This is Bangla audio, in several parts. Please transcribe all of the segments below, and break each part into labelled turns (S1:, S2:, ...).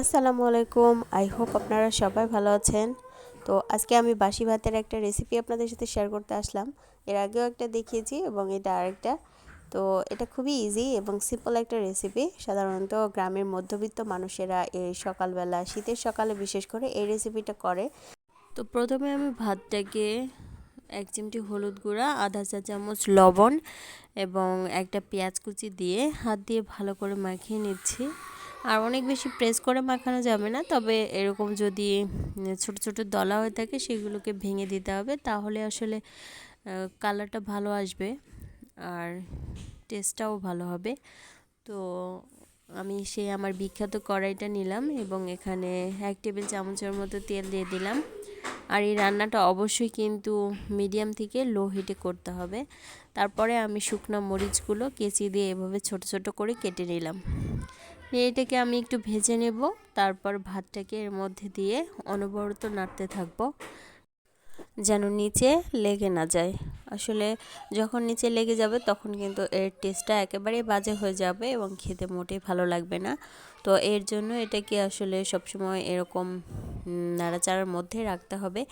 S1: আসসালামু আলাইকুম। আই হোপ আপনারা সবাই ভালো আছেন। তো আজকে আমি বাসি ভাতের একটা রেসিপি আপনাদের সাথে শেয়ার করতে আসলাম। এর আগেও একটা দেখিয়েছি এবং এটা আরেকটা। তো এটা খুবই ইজি এবং সিম্পল একটা রেসিপি সাধারণত গ্রামের মধ্যবিত্ত মানুষেরা এই সকালবেলা, শীতের সকালে বিশেষ করে এই রেসিপিটা করে। তো প্রথমে আমি ভাতটাকে এক চিমটি হলুদ গুঁড়া, আধা চা চামচ লবণ এবং একটা পেঁয়াজ কুচি দিয়ে হাত দিয়ে ভালো করে মাখিয়ে নিচ্ছি। আর অনেক বেশি প্রেস করে মাখানো যাবে না। তবে এরকম যদি ছোট ছোট দলা হয়ে থাকে সেগুলোকে ভেঙে দিতে হবে। তাহলে আসলে কালারটা ভালো আসবে আর টেস্টটাও ভালো হবে। তো আমি সেই আমার বিখ্যাত কড়াইটা নিলাম এবং এখানে এক টেবিল চামচের মতো তেল দিয়ে দিলাম। আর এই রান্নাটা অবশ্যই কিন্তু মিডিয়াম থেকে লো হিটে করতে হবে। তারপরে আমি শুকনো মরিচগুলো কেচি দিয়ে এভাবে ছোট ছোট করে কেটে নিলাম। এটাকে আমি একটু ভেজে নেব, তারপর ভাতটাকে এর মধ্যে দিয়ে অনবরত নাড়তে থাকব, যেন নিচে লেগে না যায়। আসলে যখন নিচে লেগে যাবে, তখন কিন্তু এর টেস্টটা একেবারেই বাজে হয়ে যাবে এবং খেতে মোটেই ভালো লাগবে না। তো এর জন্য এটাকে আসলে সবসময় এরকম নাড়াচাড়ার মধ্যে রাখতে হবে।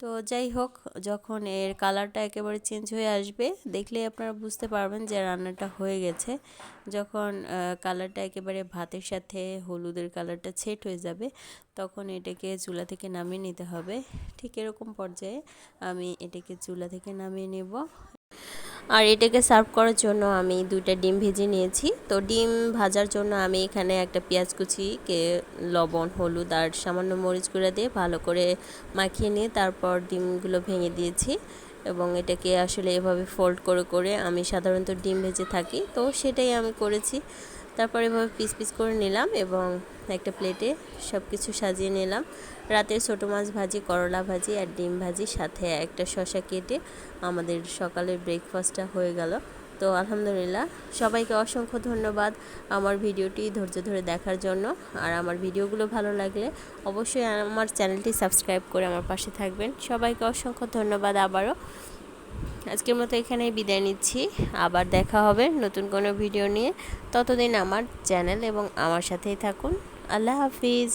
S1: তো যাই হোক, যখন এর কালারটা একেবারে চেঞ্জ হয়ে আসবে দেখলে আপনারা বুঝতে পারবেন যে রান্নাটা হয়ে গেছে। যখন কালারটা একেবারে ভাতের সাথে হলুদের কালারটা ছেট হয়ে যাবে, তখন এটাকে চুলা থেকে নামিয়ে নিতে হবে। ঠিক এরকম পর্যায়ে আমি এটাকে চুলা থেকে নামিয়ে নেব আর এটাকে সার্ভ করার জন্য আমি দুইটা ডিম ভেজে নিয়েছি। তো ডিম ভাজার জন্য আমি এখানে একটা পেঁয়াজ কুচিকে লবণ, হলুদ আর সামান্য মরিচ গুঁড়া দিয়ে ভালো করে মাখিয়ে নিয়ে তারপর ডিমগুলো ভেঙে দিয়েছি এবং এটাকে আসলে এভাবে ফোল্ড করে করে আমি সাধারণত ডিম ভেজে থাকি। তো সেটাই আমি করেছি। তারপর এভাবে পিস পিস করে নিলাম এবং একটা প্লেটে সব কিছু সাজিয়ে নিলাম। রাতের ছোটো মাছ ভাজি, করলা ভাজি আর ডিম ভাজি সাথে একটা শশা কেটে আমাদের সকালের ব্রেকফাস্টটা হয়ে গেল। তো আলহামদুলিল্লাহ, সবাইকে অসংখ্য ধন্যবাদ আমার ভিডিওটি ধৈর্য ধরে দেখার জন্য। আর আমার ভিডিওগুলো ভালো লাগলে অবশ্যই আমার চ্যানেলটি সাবস্ক্রাইব করে আমার পাশে থাকবেন। সবাইকে অসংখ্য ধন্যবাদ আবারও। আজকের মতো এখানেই বিদায় নিচ্ছি। আবার দেখা হবে নতুন কোনো ভিডিও নিয়ে। ততদিন আমার চ্যানেল এবং আমার সাথেই থাকুন। আল্লাহ হাফিজ।